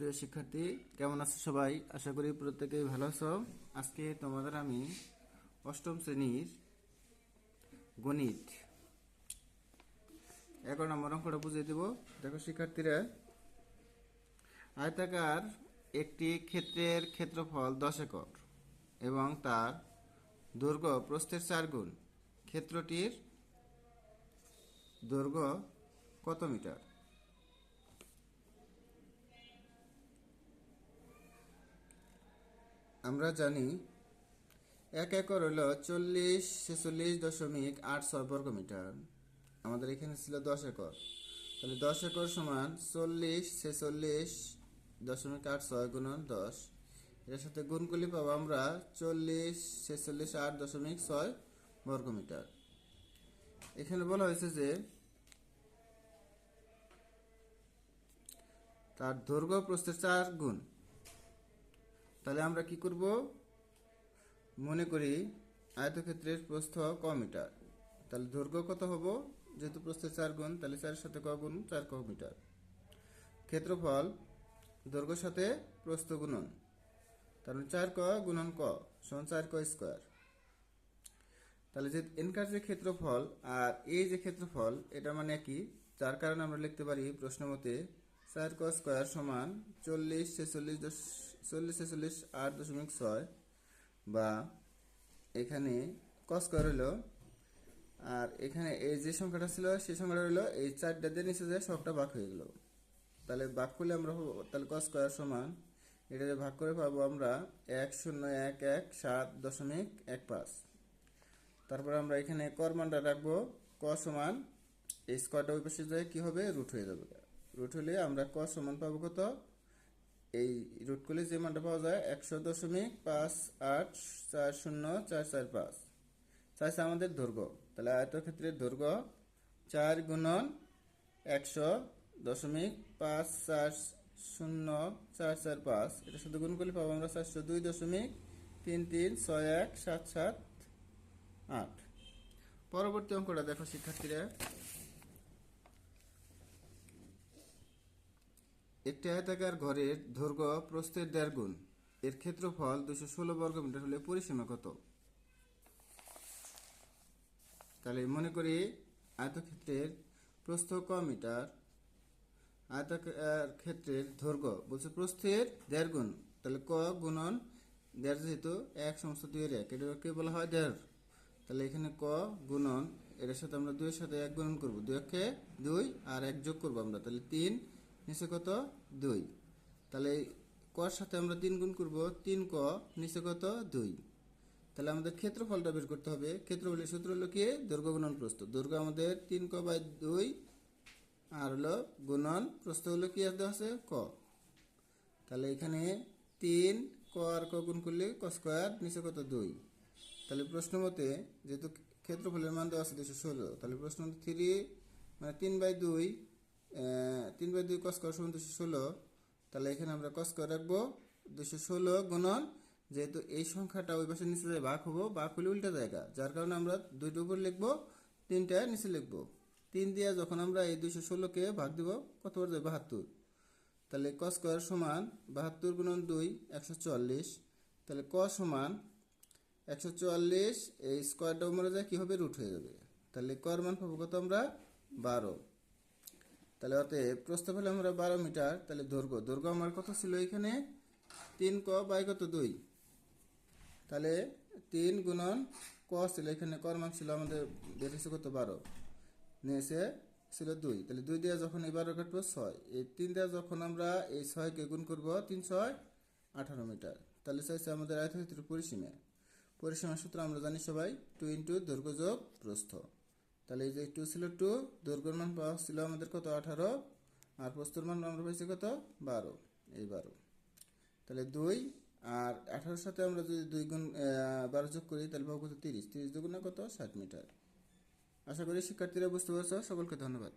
প্রিয় শিক্ষার্থী, কেমন আছো সবাই? আশা করি প্রত্যেকেই ভালো আছো। আজকে তোমাদের আমি অষ্টম শ্রেণির গণিত এগারো নম্বর অঙ্কটা বুঝিয়ে দেব। দেখো শিক্ষার্থীরা, আয়তাকার একটি ক্ষেত্রের ক্ষেত্রফল দশ একর এবং তার দৈর্ঘ্য প্রস্থের চার গুণ। ক্ষেত্রটির দৈর্ঘ্য কত মিটার? আমরা জানি এক একর হলো চল্লিশ ছেচল্লিশ দশমিক আট ছয় বর্গ মিটার। আমাদের এখানে ছিল দশ একর। তাহলে দশ একর সমান চল্লিশ ছেচল্লিশ দশমিক আট ছয় গুণন দশ। এর সাথে গুণ করলে পাবো আমরা চল্লিশ ছেচল্লিশ আট দশমিক ছয় বর্গ মিটার। এখানে বলা হয়েছে যে তার দৈর্ঘ্য প্রস্থের চার গুণ। তাহলে আমরা কি করব? মনে করি আয়তক্ষেত্রের প্রস্থ ক মিটার। তাহলে দৈর্ঘ্য কত হব? যেহেতু প্রস্থের চার গুণ, তাহলে চারের সাথে ক গুণ, চার ক মিটার। ক্ষেত্রফল দৈর্ঘ্যের সাথে প্রস্থ গুণন। তার মানে চার ক গুণন ক সমান চার ক স্কোয়ার। তাহলে যে এনকার যে ক্ষেত্রফল আর এই যে ক্ষেত্রফল, এটা মানে কি? যার কারণে আমরা লিখতে পারি প্রশ্ন মতে চার ক স্কোয়ার সমান চল্লিশ ছেচল্লিশ দশ, চল্লিশ ছেচল্লিশ আট দশমিক ছয় বা এখানে ক স্কোয়ার হলো, আর এখানে এই যে সংখ্যাটা ছিল, সেই সংখ্যাটা হলো এই চারটা দিয়ে নিচে যায় সবটা ভাগ হয়ে গেল। তাহলে ভাগ করলে আমরা তাহলে ক স্কোয়ার সমান এটা যে ভাগ করে পাবো আমরা এক শূন্য এক এক সাত দশমিক এক পাঁচ। তারপর আমরা এখানে কর মানটা রাখব ক সমান এই স্কোয়ারটা ওই পাশে যায় কি হবে রুট হয়ে যাবে। রুট হলে আমরা ক সমান পাবো কত? এই রুট করলে যে মানটা পাওয়া যায় একশো দশমিক পাঁচ আট চার শূন্য চার চার পাঁচ। চাইছে আমাদের দৈর্ঘ্য। তাহলে আয়তক্ষেত্রের দৈর্ঘ্য চার গুণন একশো দশমিক পাঁচ চার শূন্য চার চার পাঁচ। এটা শুধু গুণ করলে পাবো আমরা চারশো দুই দশমিক তিন তিন ছয় এক সাত সাত আট। পরবর্তী অঙ্কটা দেখো শিক্ষার্থীরা। একটি আয়তাকার ঘরের দৈর্ঘ্য প্রস্থের দেড় গুণ। এর ক্ষেত্রফল দুশো ষোলো বর্গ মিটার হলে পরিসীমা কত? তাহলে মনে করি আয়তক্ষেত্রের প্রস্থ ক মিটার। আয়তাকার ক্ষেত্রের দৈর্ঘ্য বলছে প্রস্থের দেড় গুণ। তাহলে ক গুণন দেড় যেহেতু এক সমস্ত দুইয়ের এক, এটাকে বলা হয়? দেড়। তাহলে এখানে ক গুণন, এটার সাথে আমরা দুইয়ের সাথে এক গুণন করব। দুই একে দুই আর এক যোগ করব আমরা। তাহলে তিন নিচে কত? দুই। তাহলে কর সাথে আমরা তিন গুণ করব, তিন ক, নিচে কত? দুই। তাহলে আমাদের ক্ষেত্রফলটা বের করতে হবে। ক্ষেত্রফলের সূত্র হলো কি? দৈর্ঘ্য গুণন প্রস্থ। দৈর্ঘ্য আমাদের তিন ক বাই দুই, আর হলো গুণন প্রস্থ হলো কি আর আছে? ক। তাহলে এখানে তিন ক আর ক গুণ করলে ক স্কোয়ার, নিচে কত? দুই। তাহলে প্রশ্ন মতে যেহেতু ক্ষেত্রফলের মান দেওয়া আছে দুশো ষোলো, তাহলে প্রশ্ন থ্রি মানে তিন বাই দুই তিন বাই দুই কস কর সমান দুশো ষোলো। তাহলে এখানে আমরা কস রাখব দুশো ষোলো গুণন, যেহেতু এই সংখ্যাটা ওই পাশে নিচে যায় ভাগ হব, ভাগ হলে উল্টা জায়গা। যার কারণে আমরা দুইটা উপর লিখব, তিনটা নিচে লিখব। তিন দিয়ে যখন আমরা এই দুশো ষোলোকে ভাগ দিব, কত বার যায় বাহাত্তর। তাহলে ক সমান বাহাত্তর গুণন দুই, একশো চুয়াল্লিশ। তাহলে ক সমান একশো চুয়াল্লিশ, এই স্কোয়ারটাও মরে যায়, কী হবে? রুট হয়ে যাবে। তাহলে কর মান পাবো কত আমরা? বারো। তাহলে অতএব প্রস্থ পেলে আমরা বারো মিটার, তাহলে দৈর্ঘ্য। দৈর্ঘ্য আমার কত ছিল এখানে? তিন ক বাই কত দুই? তাহলে তিন গুণন ক ছিল, এখানে কর মান ছিল আমাদের বেরিয়েছে কত বারো? নিয়েছে ছিল দুই। তাহলে দুই দেওয়া যখন এই বারো কাটবো ছয়। এই তিন দেওয়া যখন আমরা এই ছয়কে গুণ করব তিন ছয় আঠারো মিটার। তাহলে ছয় চাইছে আমাদের আয়তক্ষেত্রের পরিসীমা। পরিসীমার সূত্র আমরা জানি সবাই, টু ইন্টু দৈর্ঘ্য যোগ প্রস্থ। তাহলে এই যে টু ছিল টু দৈর্ঘ্যর মান ছিল আমাদের কত? আঠারো। আর প্রস্তুর মান আমরা পাইছি কত? বারো। এই বারো। তাহলে দুই। আর আঠারোর সাথে আমরা যদি দুই গুণ বারো যোগ করি, তাহলে পাবো কত? তিরিশ। তিরিশ দুগুণে কত? ষাট মিটার। আশা করি শিক্ষার্থীরা বুঝতে পারছ। সকলকে ধন্যবাদ।